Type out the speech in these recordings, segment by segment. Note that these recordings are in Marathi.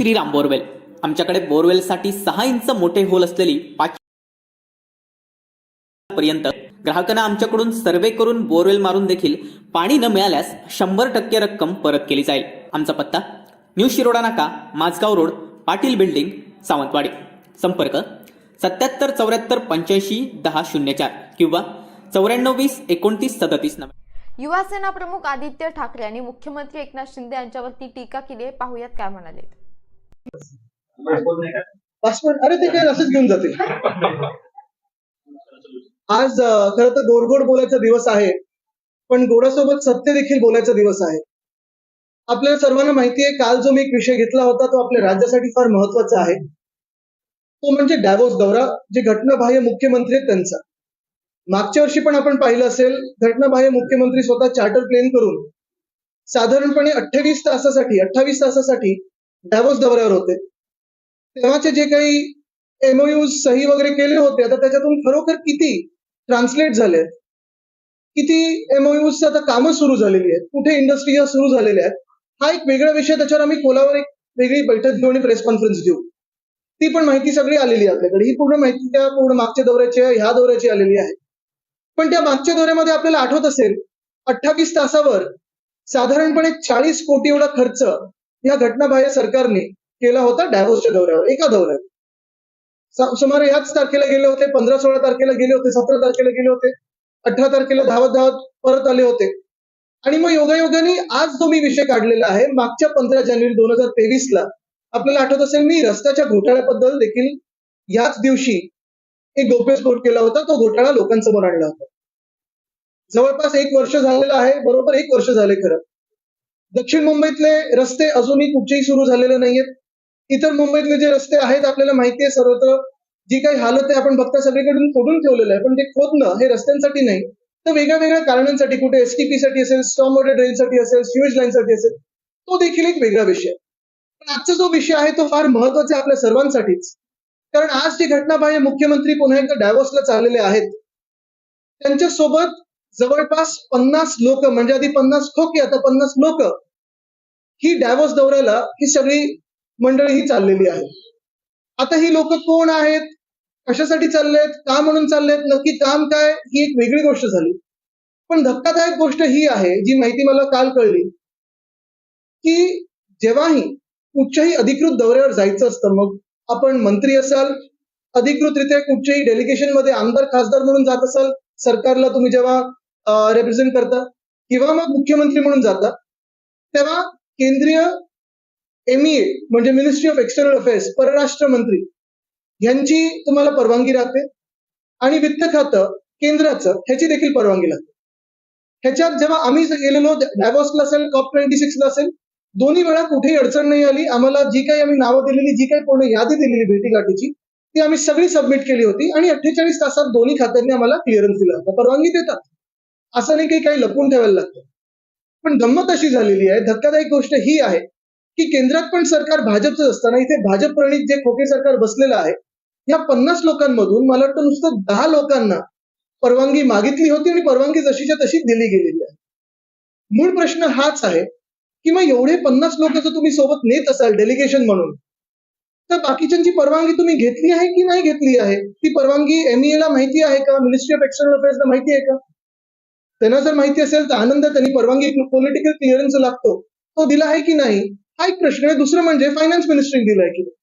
श्रीराम बोरवेल. आमच्याकडे बोरवेलसाठी सहा इंच मोठे होल असलेली पाच पर्यंत ग्राहकांना आमच्याकडून सर्वे करून बोरवेल मारून देखील पाणी न मिळाल्यास शंभर टक्के रक्कम परत केली जाईल. आमचा पत्ता न्यू शिरोडा नाका माझगाव रोड पाटील बिल्डिंग सावंतवाडी. संपर्क सत्याहत्तर चौऱ्याहत्तर पंच्याऐंशी दहा शून्य चार किंवा चौऱ्याण्णव वीस एकोणतीस सदतीस नव्हे युवासेना प्रमुख आदित्य ठाकरे यांनी मुख्यमंत्री एकनाथ शिंदे यांच्यावरती टीका केली आहे. पाहुयात काय म्हणाले. पासपोर्ट अरे ते काय असंच घेऊन जातील. आज खर खरं तर गोडगोड बोलायचा दिवस आहे पण गोडासोबत सत्य देखील बोलायचा दिवस आहे. आपल्याला सर्वांना माहिती आहे काल जो मी एक विषय घेतला होता तो आपल्या राज्यासाठी फार महत्त्वाचा आहे. तो म्हणजे डॅवोस दौरा जे घटनाबाह्य मुख्यमंत्री आहेत त्यांचा. मागच्या वर्षी पण आपण पाहिलं असेल घटनाबाह्य मुख्यमंत्री स्वतः चार्टर प्लेन करून साधारणपणे अठ्ठावीस तासासाठी अठ्ठावीस तासासाठी डॅवोस दौऱ्यावर होते. तेव्हाचे जे काही एमओयूज सही वगैरे केले होते आता त्याच्यातून खरोखर किती ट्रान्सलेट झाले? किती एमओयूज आता कामं सुरू झालेली आहेत? कुठे इंडस्ट्री या सुरू झालेल्या आहेत? हा एक वेगळा विषय त्याच्यावर आम्ही कोलावर एक वेगळी बैठक घेऊ आणि प्रेस कॉन्फरन्स घेऊ. ती पण माहिती सगळी आलेली आहे आपल्याकडे. ही पूर्ण माहिती त्या पूर्ण मागच्या दौऱ्याची आहे, ह्या दौऱ्याची आलेली आहे. पण त्या मागच्या दौऱ्यामध्ये आपल्याला आठवत असेल अठ्ठावीस तासावर साधारणपणे चाळीस कोटी एवढा खर्च या घटनाबाह्य सरकारने केला होता डायव्होर्सच्या दौऱ्यावर एका दौऱ्यावर. सुमारे याच तारखेला गेले होते पंधरा सोळा तारखेला गेले होते सतरा तारखेला गेले होते अठरा तारखेला धावत धावत परत आले होते. आणि मग योगायोगाने आज जो मी विषय काढलेला आहे मागच्या पंधरा जानेवारी दोन हजार तेवीस ला आपल्याला आठवत असेल मी रस्त्याच्या घोटाळ्याबद्दल देखील याच दिवशी एक गौप्यस्फोट केला होता तो घोटाळा लोकांसमोर आणला होता. जवळपास एक वर्ष झालेलं आहे बरोबर एक वर्ष झाले खरं. दक्षिण मुंबईतले रस्ते अजूनही कुठचेही सुरू झालेले नाहीयेत. इतर मुंबईतले जे रस्ते आहेत आपल्याला माहिती आहे सर्वत्र. जी काही हालत आहे आपण बघता सगळीकडून खोडून ठेवलेलं आहे. पण ते खोदणं हे रस्त्यांसाठी नाही. तर वेगळ्या वेगळ्या कारणांसाठी कुठे एसटीपी साठी असेल स्टॉम वॉटर ड्रेनसाठी असेल स्युएज लाईनसाठी असेल तो देखील एक वेगळा विषय. आहे. पण आजचा जो विषय आहे तो फार महत्त्वाचा आहे आपल्या सर्वांसाठीच. कारण आज जी घटनाबाह्य मुख्यमंत्री पुन्हा एकदा डॅवोसला चाललेले आहेत. त्यांच्यासोबत जवळपास पन्नास लोक म्हणजे आधी पन्नास खोके आता पन्नास लोक. ही डॅवोस दौऱ्याला ही सगळी मंडळी ही चाललेली आहे. आता ही लोक कोण आहेत? कशासाठी चाललेत? का म्हणून चाललेत? नक्की काम काय? ही एक वेगळी गोष्ट झाली. पण धक्कादायक गोष्ट ही आहे जी माहिती मला काल कळली की जेव्हाही कुठच्याही अधिकृत दौऱ्यावर जायचं असतं मग आपण मंत्री असाल अधिकृतरित्या कुठच्याही डेलिगेशनमध्ये आमदार खासदार म्हणून जात असाल सरकारला तुम्ही जेव्हा रिप्रेझेंट करतात किंवा मग मुख्यमंत्री म्हणून जाता. तेव्हा केंद्रीय एमईए म्हणजे मिनिस्ट्री ऑफ एक्सटर्नल अफेअर्स परराष्ट्र मंत्री यांची तुम्हाला परवानगी राहते. आणि वित्त खातं केंद्राचं ह्याची देखील परवानगी लागते. ह्याच्यात जेव्हा आम्ही गेलेलो डॅबॉसला असेल कॉप ट्वेंटी सिक्सला असेल दोन्ही वेळा कुठेही अडचण नाही आली. आम्हाला जी काही आम्ही नावं दिलेली जी काही पूर्ण यादी दिलेली भेटीगाठीची ती आम्ही सगळी सबमिट केली होती. आणि अठ्ठेचाळीस तासात दोन्ही खात्यांनी आम्हाला क्लिअरन्स दिला होता. परवानगी देतात. असं नाही काही काही लपवून ठेवायला लागतं. पण गंमत अशी झालेली आहे धक्कादायक गोष्ट ही आहे की केंद्रात पण सरकार भाजपचं असताना इथे भाजप प्रणित जे खोके सरकार बसलेलं आहे या पन्नास लोकांमधून मला वाटतं नुसतं दहा लोकांना परवानगी मागितली होती आणि परवानगी जशीच्या तशी दिली गेलेली आहे. मूळ प्रश्न हाच आहे की मग एवढे पन्नास लोक जर तुम्ही सोबत नेत असाल डेलिगेशन म्हणून तर बाकीच्यांची परवानगी तुम्ही घेतली आहे की नाही घेतली आहे? ती परवानगी एमईएला माहिती आहे का? मिनिस्ट्री ऑफ एक्सटर्नल अफेअर्सला माहिती आहे का? त्यांना जर माहिती असेल तर आनंद त्यांनी परवानगी पॉलिटिकल क्लिअरन्स लागतो. तो दिला आहे की नाही? हा एक प्रश्न आहे. दुसरं म्हणजे फायनान्स मिनिस्ट्रीने दिलाय की नाही?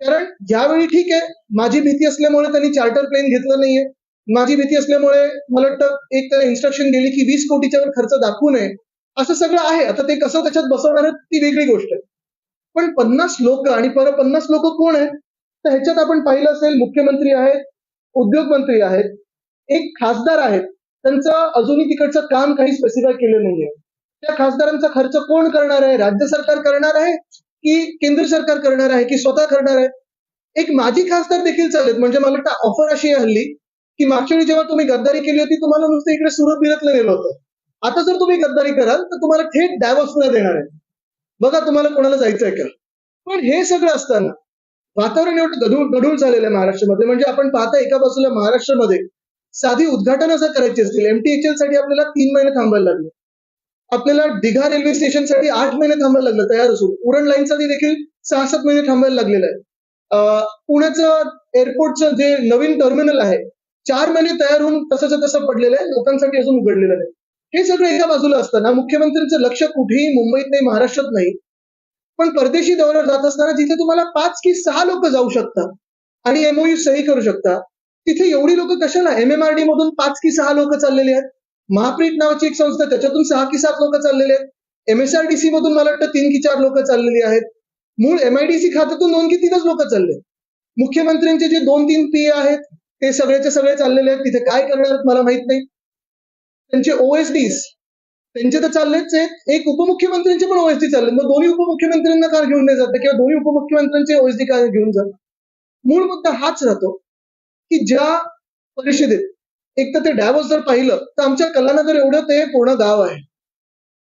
कारण यावेळी ठीक आहे. माझी भीती असल्यामुळे त्यांनी चार्टर प्लेन घेतलं नाहीये. माझी भीती असल्यामुळे मला वाटतं एक त्याला इन्स्ट्रक्शन दिली की वीस कोटीच्या वर खर्च दाखवू नये. असं सगळं आहे. आता ते कसं त्याच्यात बसवणार आहेत ती वेगळी गोष्ट आहे. पण पन्नास लोक आणि परत पन्नास लोक कोण आहेत? तर ह्याच्यात आपण पाहिलं असेल मुख्यमंत्री आहेत उद्योगमंत्री आहेत एक खासदार आहेत. त्यांचं अजूनही तिकडचं काम काही स्पेसिफाय केलं नाहीये. त्या खासदारांचा खर्च कोण करणार आहे? राज्य सरकार करणार आहे की केंद्र सरकार करणार आहे की स्वतः करणार आहे? एक माजी खासदार देखील चालेल म्हणजे मला वाटतं ऑफर अशी हल्ली की मागच्या वेळी जेव्हा तुम्ही गद्दारी केली होती तुम्हाला नुसतं इकडे सुरत बिरतलं गेलं होतं. आता जर तुम्ही गद्दारी कराल तर तुम्हाला थेट डायव्हर्सला देणार आहे. बघा तुम्हाला कोणाला जायचंय का? पण हे सगळं असताना वातावरण एवढं गढूळ गढूळ झालेलं आहे महाराष्ट्रामध्ये. म्हणजे आपण पाहता एका बाजूला महाराष्ट्रामध्ये साधी उद्घाटन असं करायची असतील. एमटीएचएलसाठी आपल्याला तीन महिने थांबायला लागले. आपल्याला दिघा रेल्वे स्टेशनसाठी आठ महिने थांबायला लागलं तयार असून. उरण लाईनसाठी देखील सहा सात महिने थांबायला लागलेलं आहे. पुण्याचं एअरपोर्टचं जे नवीन टर्मिनल आहे चार महिने तयार होऊन तसंच तसं पडलेलं आहे. लोकांसाठी अजून उघडलेलं नाही. हे सगळं एका बाजूला असताना मुख्यमंत्र्यांचं लक्ष कुठेही मुंबईत नाही महाराष्ट्रात नाही. पण परदेशी दौऱ्यावर जात असताना जिथे तुम्हाला पाच की सहा लोक जाऊ शकतात आणि एमओयू सही करू शकता तिथे एवढी लोक कशाला? एमएमआरडी मधून पाच की सहा लोक चाललेली आहेत. महाप्रीत नावाची एक संस्था त्याच्यातून सहा की सात लोक चाललेले आहेत. एमएसआरडीसी मधून मला वाटतं तीन की चार लोक चाललेली आहेत. मूळ एमआयडीसी खात्यातून दोन की तीनच लोक चालले मुख्यमंत्र्यांचे जे दोन तीन पी आहेत ते सगळ्याचे सगळे चाललेले आहेत. तिथे काय करणार मला माहीत नाही. त्यांचे ओएसडीस त्यांचे तर चाललेच आहेत. एक उपमुख्यमंत्र्यांचे पण ओएसडी चालले मग दोन्ही उपमुख्यमंत्र्यांना का घेऊन नाही जात किंवा दोन्ही उपमुख्यमंत्र्यांचे ओएसडी का घेऊन जात. मूळ मुद्दा हाच राहतो. की ज्या परिषदेत एक तर ते डॅवस जर पाहिलं तर आमच्या कलानगर एवढं ते पूर्ण गाव आहे.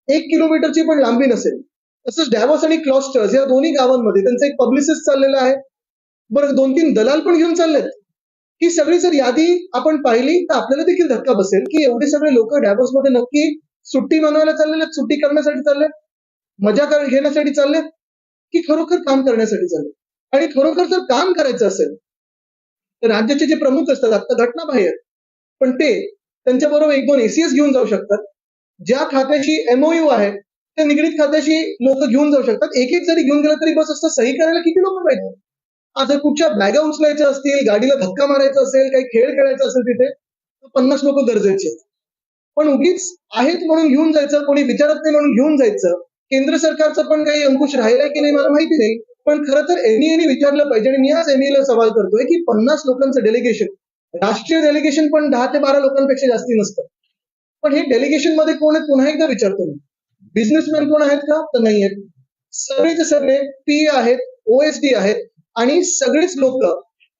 एक किलोमीटरची पण लांबी नसेल. तसंच डॅवस आणि क्लॉस्टर्स या दोन्ही गावांमध्ये त्यांचं एक पब्लिसिस्ट चाललेलं आहे. बरं दोन तीन दलाल पण घेऊन चाललेत. ही सगळी जर यादी आपण पाहिली तर आपल्याला देखील धक्का बसेल की एवढे सगळे लोक डॅवॉसमध्ये नक्की सुट्टी मनवायला चाललेले आहेत, सुट्टी करण्यासाठी चालले मजा कर- घेण्यासाठी चालले की खरोखर काम करण्यासाठी चालले आणि खरोखर जर काम करायचं असेल राज्याचे जे प्रमुख असतात आता घटना बाहेर पण ते त्यांच्या बरोबर एक दोन एसीएस घेऊन जाऊ शकतात. ज्या खात्याशी एमओयू आहे त्या निगडीत खात्याशी लोक घेऊन जाऊ शकतात. एक एक जरी घेऊन गेलं तरी बस असतं. सही करायला किती लोक पाहिजे? आज जर कुठच्या बॅगा उचलायच्या असतील गाडीला धक्का मारायचा असेल काही खेळ खेळायचा असेल तिथे तर पन्नास लोक गरजेचे पण उगीच आहेत म्हणून घेऊन जायचं कोणी विचारत नाही म्हणून घेऊन जायचं. केंद्र सरकारचं पण काही अंकुश राहिलाय की नाही मला माहिती नाही. पण खरं तर एनईएने विचारलं पाहिजे आणि मी आज एनईला सवाल करतोय की पन्नास लोकांचं डेलिगेशन राष्ट्रीय डेलिगेशन पण दहा ते बारा लोकांपेक्षा जास्ती नसतं. पण हे डेलिगेशनमध्ये कोण आहे पुन्हा एकदा विचारतो मी. बिझनेसमॅन कोण आहेत का? तर नाही आहेत. सगळेचे सगळे पी आहेत ओएसडी आहेत आणि सगळेच लोक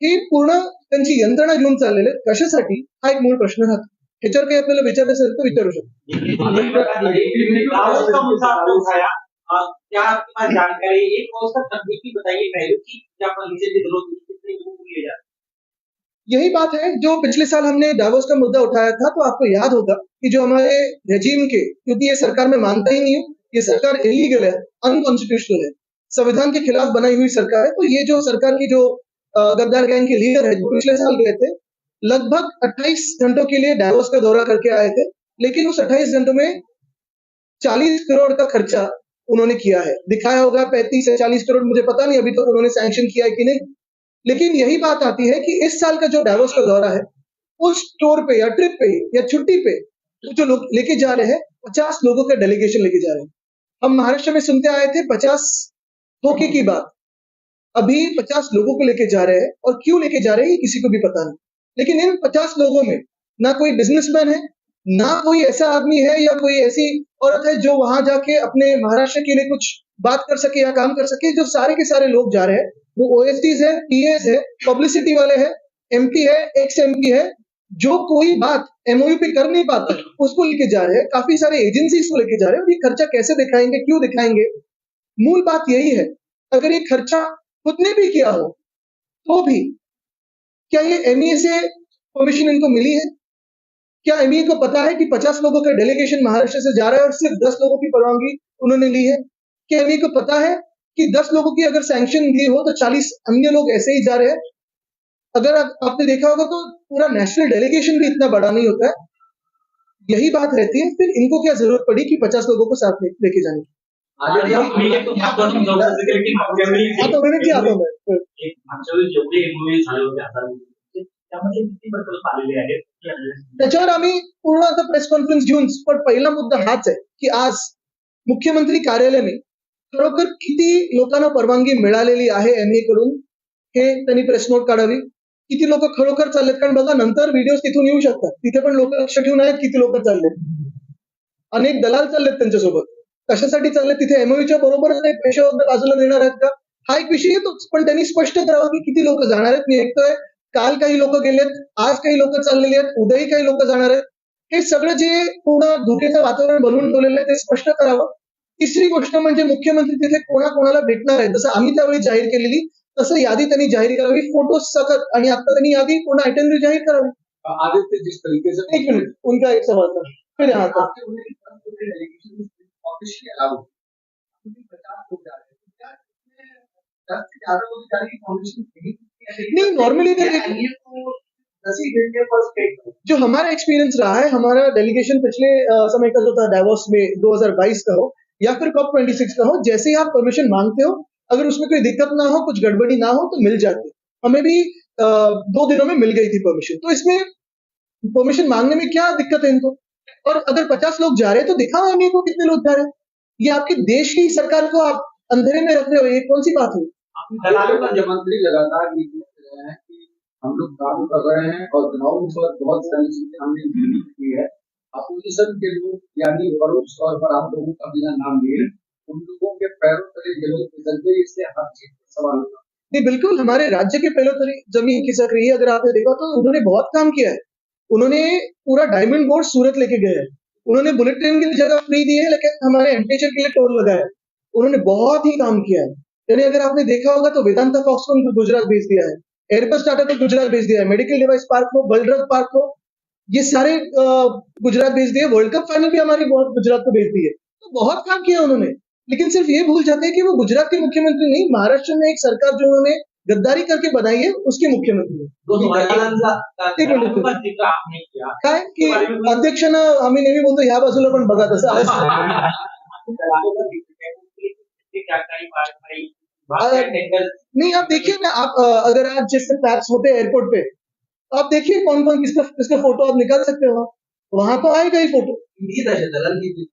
ही पूर्ण त्यांची यंत्रणा घेऊन चाललेले आहेत. कशासाठी? हा एक मूळ प्रश्न राहतो. ह्याच्यावर काही आपल्याला विचारायचं असेल तर विचारू शकतो क्या आपके पास जानकारी है? एक और उसका तकनीकी बताइए पहले कि क्या फर्नीचर की ज़रूरत है, कितने लोगों लिए जाते यही बात है, जो पिछले साल हमने डावोस का मुद्दा उठाया था तो आपको याद होगा कि जो हमारे रेजीम के, क्योंकि ये सरकार में मानता ही नहीं हूँ, ये सरकार इलीगल है अनकॉन्स्टिट्यूशनल है, संविधान के खिलाफ बनाई हुई सरकार है तो ये जो सरकार की जो गद्दार गैंग के लीडर है, जो पिछले साल गए थे, लगभग 28 घंटों के लिए डावोस का दौरा करके आए थे, लेकिन उस 28 घंटों में 40 करोड़ का खर्चा उन्होंने किया है। दिखाया होगा 35 से 40 करोड़, मुझे पता नहीं अभी तक तो उन्होंने सैंक्शन किया है कि नहीं। लेकिन यही बात आती है कि इस साल का जो डावोस का दौरा है, उस टूर पे या ट्रिप पे या छुट्टी पे जो लोग लेके जा रहे हैं, पचास लोगों का डेलीगेशन लेके जा रहे हैं। हम महाराष्ट्र में सुनते आए थे पचास धोखे की बात। अभी पचास लोगों को लेके जा रहे हैं और क्यों लेके जा रहे हैं, ये किसी को भी पता नहीं। लेकिन इन पचास लोगों में ना कोई बिजनेसमैन है ना कोई ऐसा आदमी है या कोई ऐसी औरत है जो वहाँ जाके अपने महाराष्ट्र के लिए कुछ बात कर सके या काम कर सके, जो सारे के सारे लोग जा रहे हैं। वो ओएसडीज है पीएस है पब्लिसिटी वाले हैं एमपी है एक्स एमपी है, जो कोई बात एमओयू पे कर नहीं पाता, उसको लेके जा रहे हैं, काफ़ी सारे एजेंसीज को लेके जा रहे हैं ये खर्चा कैसे दिखाएँगे, क्यों दिखाएँगे? मूल बात यही है, अगर ये खर्चा खुद ने भी किया हो तो भी, क्या ये एमईए से परमिशन इनको मिली है? क्या एमईए को पता है कि 50 लोगों का डेलीगेशन महाराष्ट्र से जा रहा है और सिर्फ़ 10 लोगों की परवानगी उन्होंने ली है? क्या एमईए को पता है कि 10 लोगों की अगर सैंक्शन दी हो तो 40 अन्य लोग ऐसे ही जा रहे हैं? अगर आप, आपने देखा होगा तो पूरा नेशनल डेलीगेशन भी इतना बड़ा नहीं होता है। यही बात रहती है फिर इनको क्या ज़रूरत पड़ी कि 50 लोगों को साथ लेके जाने की ज़िक्र की आता त्यामध्ये किती प्रकल्प आलेले आहेत? त्याच्यावर आम्ही पूर्ण आता प्रेस कॉन्फरन्स घेऊन पण पहिला मुद्दा हाच आहे की आज मुख्यमंत्री कार्यालयाने खरोखर किती लोकांना परवानगी मिळालेली आहे एमए कडून हे त्यांनी प्रेस नोट काढावी. किती लोक खरोखर चाललेत? कारण बघा नंतर व्हिडिओ तिथून येऊ शकतात. तिथे पण लोक लक्ष ठेवून आहेत किती लोक चाललेत. अनेक दलाल चाललेत त्यांच्यासोबत. कशासाठी चाललेत? तिथे एमओयूच्या बरोबर पैसे वगैरे बाजूला देणार आहेत का? हा एक विषय येतोच. पण त्यांनी स्पष्ट करावं की किती लोक जाणार आहेत? मी ऐकतोय काल काही लोक गेलेत आज काही लोक चाललेली आहेत उद्याही काही लोक जाणार आहेत हे सगळं जे पूर्ण धोक्याचं वातावरण बनवून ठेवलेलं आहे ते स्पष्ट करावं तिसरी गोष्ट म्हणजे मुख्यमंत्री तिथे कोणाकोणाला भेटणार आहे जसं आम्ही त्यावेळी जाहीर केलेली तसं यादी त्यांनी जाहीर करावी फोटो सकट आणि आता त्यांनी यादी पूर्ण आयटनरी जाहीर करावी आदित्य जिस तरीके से एक मिनिट उनका एक सवाल था फिर यहाँ ऑफिशियली नहीं नॉर्मली तो जो हमारा एक्सपीरियंस रहा है हमारा डेलीगेशन पिछले समय का जो था डावोस में 2022 का हो या फिर कॉप 26 का हो जैसे ही आप परमिशन मांगते हो अगर उसमें कोई दिक्कत ना हो कुछ गड़बड़ी ना हो तो मिल जाती है। हमें भी दो दिनों में मिल गई थी परमिशन तो इसमें परमिशन मांगने में क्या दिक्कत है इनको? और अगर पचास लोग जा रहे हैं तो दिखाओ हमें को कितने लोग जा रहे हैं। ये आपके देश की सरकार को आप अंधेरे में रख रहे हो ये कौन सी बात हुई? दलालों का जब मंत्री लगातार ये कह रहे हैं कि हम लोग काम कर रहे हैं और ग्राउंड पर बहुत सारी चीज़ें हमने की है। अपोजिशन के लोग यानी परोक्ष तौर पर आप लोगों का बिना नाम लिए उन लोगों के पैरों तले ज़मीन फिसल गई इससे हर चीज़ पर सवाल उठा नहीं बिल्कुल हमारे राज्य के पहले तरी ज़मीन खिसक रही है अगर आपने देखा तो उन्होंने बहुत काम किया है। उन्होंने पूरा डायमंड बोर्ड सूरत लेके गए हैं। उन्होंने बुलेट ट्रेन की जगह फ्री दी है लेकिन हमारे एम्परेचर के लिए टोल लगाया उन्होंने बहुत ही काम किया है। यानी अगर आपने देखा होगा तो वेदांता फॉक्स को गुजरात भेज दिया है। एयरबस टाटा को गुजरात भेज दिया है। मेडिकल डिवाइस पार्क को बलड्रग पार्क को ये सारे गुजरात भेज दिए। वर्ल्ड कप फाइनल भी हमारी बहुत गुजरात को भेज दी है। तो बहुत काम किया उन्होंने। लेकिन सिर्फ़ ये भूल जाते हैं कि वो गुजरात के मुख्यमंत्री नहीं महाराष्ट्र में एक सरकार जो उन्होंने गद्दारी करके बनाई है उसके मुख्यमंत्री है। ज़िक्र काय। की अध्यक्षानं आम्ही नेहमी बोलतो ह्या बाजूला पण बघा तसं आहे. नहीं आप देखिए ना आप अगर आज जैसे टैप्स होते हैं एयरपोर्ट पे आप देखिए कौन कौन किसका किसका फोटो आप निकाल सकते हो। वहां तो आएगा ही फोटो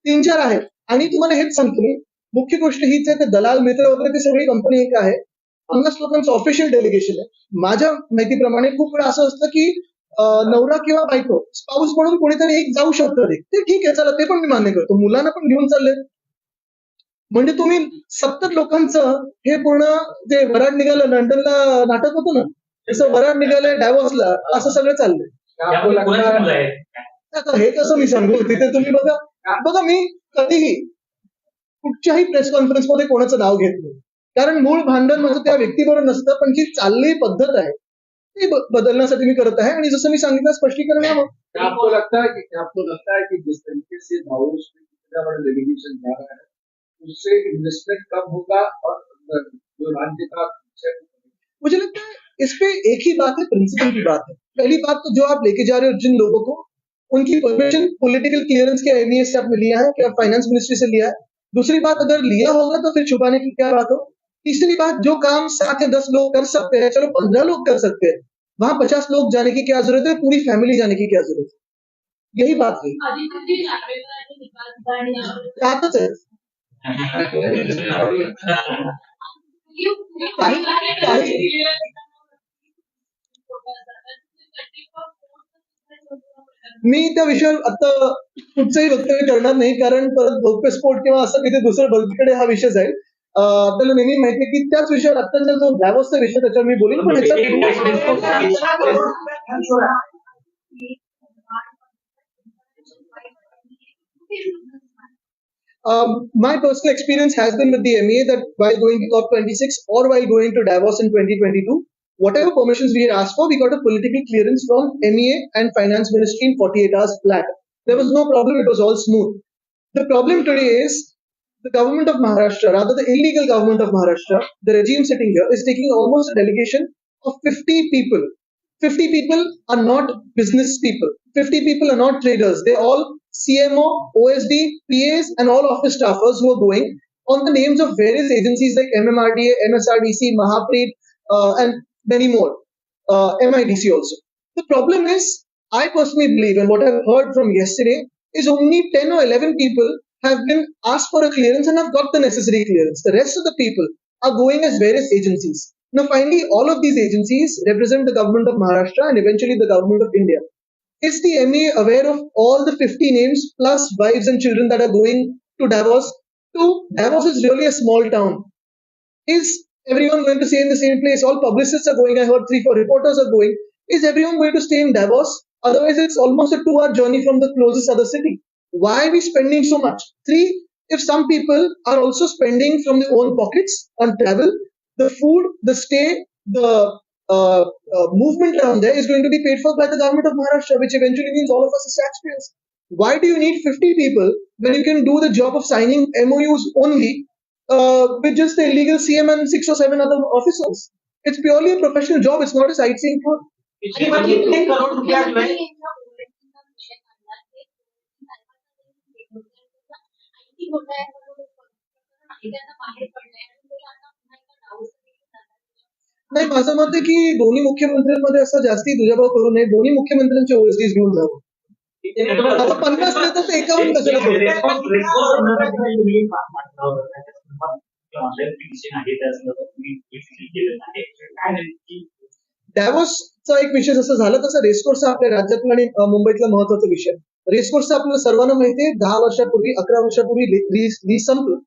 तीन चार आहेत आणि तुम्हाला हेच सांगतो मी मुख्य गोष्ट हीच आहे की दलाल मित्र वगैरे ते सगळी कंपनी एक आहे. पन्नास लोकांचं ऑफिशियल डेलिगेशन आहे. माझ्या माहितीप्रमाणे खूप वेळा असं असतं की नवरा किंवा बायको स्पाऊस म्हणून कोणीतरी एक जाऊ शकतं. ते ठीक आहे चला ते पण मी मान्य करतो. मुलांना पण घेऊन चालले. म्हणजे तुम्ही सत्तर लोकांचं हे पूर्ण जे वराड निघालं लंडनला नाटक होतं ना तसं वराड निघालंय डायव्हर्सला असं सगळं चाललंय. है आता हे कसं मी सांगू? तिथे तुम्ही बघा. बघा मी कधीही कुठच्याही प्रेस कॉन्फरन्समध्ये कोणाचं नाव घेत नाही. कारण मूळ भांडण माझं त्या व्यक्तीबरोबर नसतं पण जी चालली पद्धत आहे ती बदलण्यासाठी मी करत आहे. आणि जसं मी सांगितलं स्पष्टीकरण यावं क्या आपको लगता है कि क्या आपको लगता है कि जिस तरीके से डेलीगेशन जा रहा है उससे इन्वेस्टमेंट कम होगा और जो राज्य का मुझे लगता है इस पे एक ही बात है प्रिंसिपल की बात है। पहली बात तो जो आप लेके जा रहे हो जिन लोगों को उनकी परमिशन पॉलिटिकल क्लियरेंस के एमईएस से आपने लिया है क्या फाइनेंस मिनिस्ट्री से लिया है। दूसरी बात अगर लिया होगा तो फिर छुपाने की क्या बात हो? तीसरी बात जो काम सात या दस लोग कर सकते हैं चलो पंद्रह लोग कर सकते हैं वहाँ पचास लोग जाने की क्या ज़रूरत है? पूरी फैमिली जाने की क्या ज़रूरत है? यही बात है मी त्या विषयावर आता कुठचंही वक्तव्य करणार नाही कारण परत भोगपेस्फोट किंवा असं तिथे दुसरं बल्ककडे हा विषय जाईल अं, आपल्याला नेहमी माहिती की त्याच विषयावर आत्ताचा जो डायव्हर्सचा विषय त्याच्यावर मी बोलेन पण Um, my personal experience has been with the MEA that while going to COP26 or while going to Davos in 2022, whatever permissions we had asked for, we got a political clearance from MEA and Finance Ministry in 48 hours flat. There was no problem, it was all smooth. The problem today is the government of Maharashtra, rather the illegal government of Maharashtra, the regime sitting here, is taking almost a delegation of 50 people. 50 people are not business people. 50 people are not traders. They're all CMO, OSD, PAs, and all office staffers who are going on the names of various agencies like MMRDA, MSRDC, Mahapreet, uh, and many more. Uh, MIDC also. The problem is, I personally believe, and what I've heard from yesterday, is only 10 or 11 people have been asked for a clearance and have got the necessary clearance. The rest of the people are going as various agencies. Now, finally, all of these agencies represent the government of Maharashtra and eventually the government of India. Is the MA aware of all the 50 names plus wives and children that are going to Davos? To Davos is really a small town. Is everyone going to stay in the same place? All publicists are going. I heard three, four reporters are going. Is everyone going to stay in Davos? Otherwise, it's almost a two-hour journey from the closest other city. Why are we spending so much? Three, if some people are also spending from their own pockets on travel, the food, the stay, the uh, uh, movement around there is going to be paid for by the government of Maharashtra, which eventually means all of us as taxpayers. why do you need 50 people when you can do the job of signing MOUs only uh, with just the illegal CM and six or seven other officers? It's purely a professional job. It's not a sightseeing tour. नाही माझं मत आहे की दोन्ही मुख्यमंत्र्यांमध्ये असं जास्ती दुजाभाव करू नये. दोन्ही मुख्यमंत्र्यांचे ओएसडीज घेऊन जावं आता पन्नास नाही तर एकावन्न कशाला करू? डॅवोसचा एक विषय जसं झाला तसं रेसकोर्सचा आपल्या राज्यातला आणि मुंबईतला महत्त्वाचा विषय. रेसकोर्सचा आपल्याला सर्वांना माहिती आहे. दहा वर्षापूर्वी अकरा वर्षापूर्वी लीज संपलं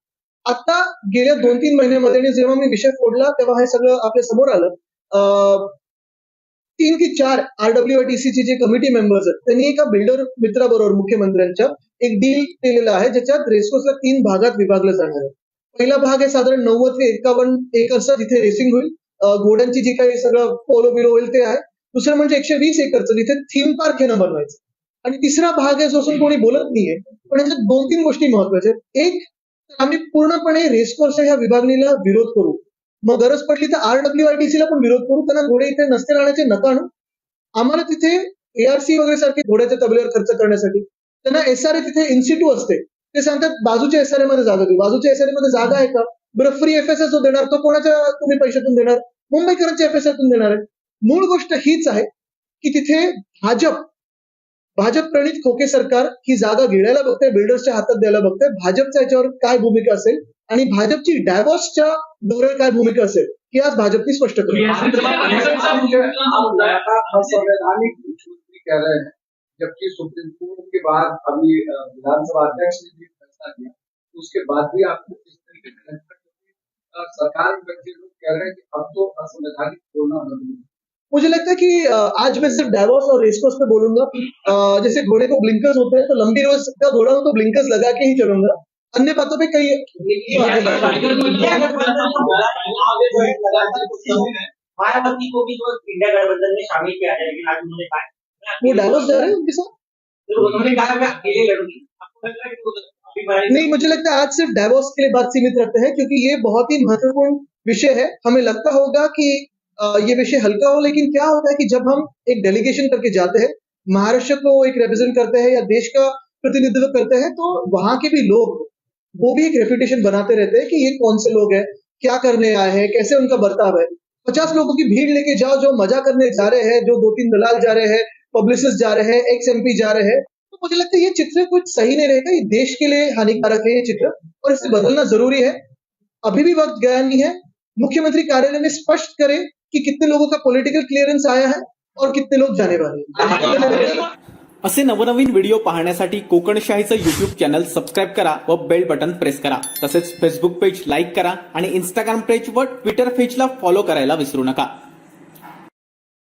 आता गेल्या दोन तीन महिन्यामध्ये आणि जेव्हा मी विषय फोडला तेव्हा हे सगळं आपल्यासमोर आलं. अं, तीन की चार आरडब्ल्यूआयटीसीची जे कमिटी मेंबर्स आहेत त्यांनी एका बिल्डर मित्राबरोबर मुख्यमंत्र्यांच्या एक डील केलेलं आहे ज्याच्यात रेसकोर्सला तीन भागात विभागलं जाणार आहे. पहिला भाग आहे साधारण नव्वद ते एकावन्न एकरचा जिथे रेसिंग होईल घोड्यांची जी काही सगळं पोलो बिलो होईल ते आहे. दुसरं म्हणजे एकशे वीस एकरचं जिथे थीम पार्क हे बनवायचं आणि तिसरा भाग आहे जो असून कोणी बोलत नाहीये पण याच्यात दोन तीन गोष्टी महत्त्वाच्या आहेत. एक तर आम्ही पूर्णपणे रेसकोर्सच्या ह्या विभागणीला विरोध करू. मग गरज पडली तर आर डब्ल्यू आय टी ला पण विरोध करू. त्यांना घोडे इथे नसते राहण्याचे नका आणू. आम्हाला तिथे एआरसी वगैरे सारखे घोड्याच्या तबल्यावर खर्च करण्यासाठी त्यांना एसआरए तिथे इन्स्टिट्यू असते. ते सांगतात बाजूच्या एसआरए मध्ये जागा देऊ बाजूच्या एसआरए मध्ये जागा आहे का? बरं फ्री एफएसएस जो देणार तो कोणाच्या तुम्ही पैशातून देणार? मुंबईकरांच्या एफएसआय तून देणार आहे. मूळ गोष्ट हीच आहे की तिथे भाजप भाजप प्रणित खोके सरकार ही जागा गिळायला बघते बिल्डर्सच्या हातात द्यायला बघते भाजपच्या याच्यावर काय भूमिका असेल आणि भाजपची डायव्हर्सच्या दौऱ्यावर काय भूमिका असेल ही आज भाजपने स्पष्ट करू असंवैधानिक मुख्यमंत्री कह रहे हैं जबकि सुप्रीम कोर्ट के बाद अभी विधानसभा अध्यक्ष ने भी फैसला किया। उसके बाद भी आपको किस तरीके सरकार बैठे लोग कह रहे हैं कि अब तो असंवैधानिक बोलना बंद हो। मुझे लगता है कि आज मैं सिर्फ़ डायवोर्स और रेसकोर्स पे बोलूँगा। जैसे घोड़े को ब्लिंकर्स होते हैं तो लंबी रोज का घोड़ा हो तो ब्लिंकर्स लगा के ही चलूँगा। अन्य बातों पे कई को भी जो इंडिया गठबंधन में शामिल किया जाए लेकिन आज उन्होंने कहा वो जा रहे हैं उनके साथ? उन्होंने कहा मैं अकेले लड़ूँगी है नहीं, मुझे लगता है आज सिर्फ़ डायवोर्स के लिए बात सीमित रखते हैं, क्योंकि ये बहुत ही महत्वपूर्ण विषय है। हमें लगता होगा कि ये विषय हल्का हो, लेकिन क्या होता है कि जब हम एक डेलीगेशन करके जाते हैं, महाराष्ट्र को एक रिप्रेजेंट करते हैं या देश का प्रतिनिधित्व करते हैं तो वहाँ के भी लोग, वो भी एक रेपुटेशन बनाते रहते हैं कि ये कौन से लोग हैं, क्या करने आए हैं, कैसे उनका बर्ताव है। पचास लोगों की भीड़ लेके जाओ, जो मज़ा करने जा रहे हैं, जो दो तीन दलाल जा रहे हैं पब्लिसिस्ट जा रहे हैं एक्स एमपी जा रहे हैं तो मुझे लगता है ये चित्र कुछ सही नहीं रहेगा, ये देश के लिए हानिकारक है ये चित्र, और इसे बदलना ज़रूरी है। अभी भी वक्त गया नहीं है, मुख्यमंत्री कार्यालय में स्पष्ट करे कि कितने लोगों का पॉलिटिकल क्लियरेंस आया है और कितने लोग जाने वाले हैं? असे नवनवीन व्हिडिओ पाहण्यासाठी कोकणशाहीचं युट्यूब चॅनल सबस्क्राईब करा व बेल बटन प्रेस करा. तसेच फेसबुक पेज लाईक करा आणि इंस्टाग्राम पेज व ट्विटर पेजला फॉलो करायला विसरू नका.